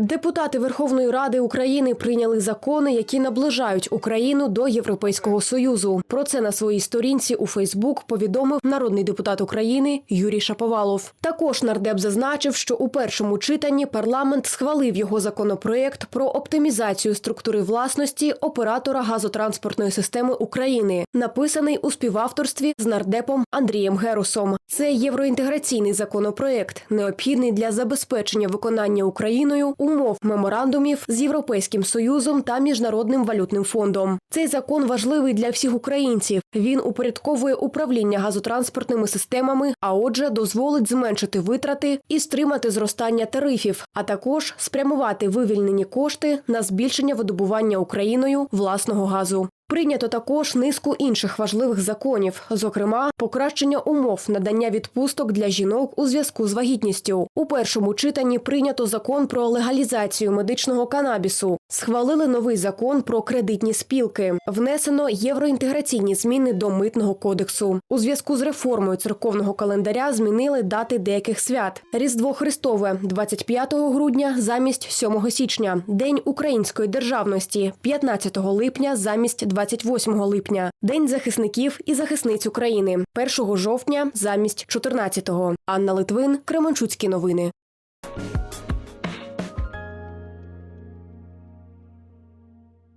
Депутати Верховної Ради України прийняли закони, які наближають Україну до Європейського союзу. Про це на своїй сторінці у Фейсбук повідомив народний депутат України Юрій Шаповалов. Також нардеп зазначив, що у першому читанні парламент схвалив його законопроект про оптимізацію структури власності оператора газотранспортної системи України, написаний у співавторстві з нардепом Андрієм Герусом. Це євроінтеграційний законопроект, необхідний для забезпечення виконання Україною умов меморандумів з Європейським Союзом та Міжнародним валютним фондом. Цей закон важливий для всіх українців. Він упорядковує управління газотранспортними системами, а отже, дозволить зменшити витрати і стримати зростання тарифів, а також спрямувати вивільнені кошти на збільшення видобування Україною власного газу. Прийнято також низку інших важливих законів, зокрема, покращення умов надання відпусток для жінок у зв'язку з вагітністю. У першому читанні прийнято закон про легалізацію медичного канабісу. Схвалили новий закон про кредитні спілки. Внесено євроінтеграційні зміни до митного кодексу. У зв'язку з реформою церковного календаря змінили дати деяких свят: Різдво Христове 25 грудня замість 7 січня, День української державності 15 липня замість 28 липня, День захисників і захисниць України 1 жовтня замість 14-го. Анна Литвин, Кременчуцькі новини.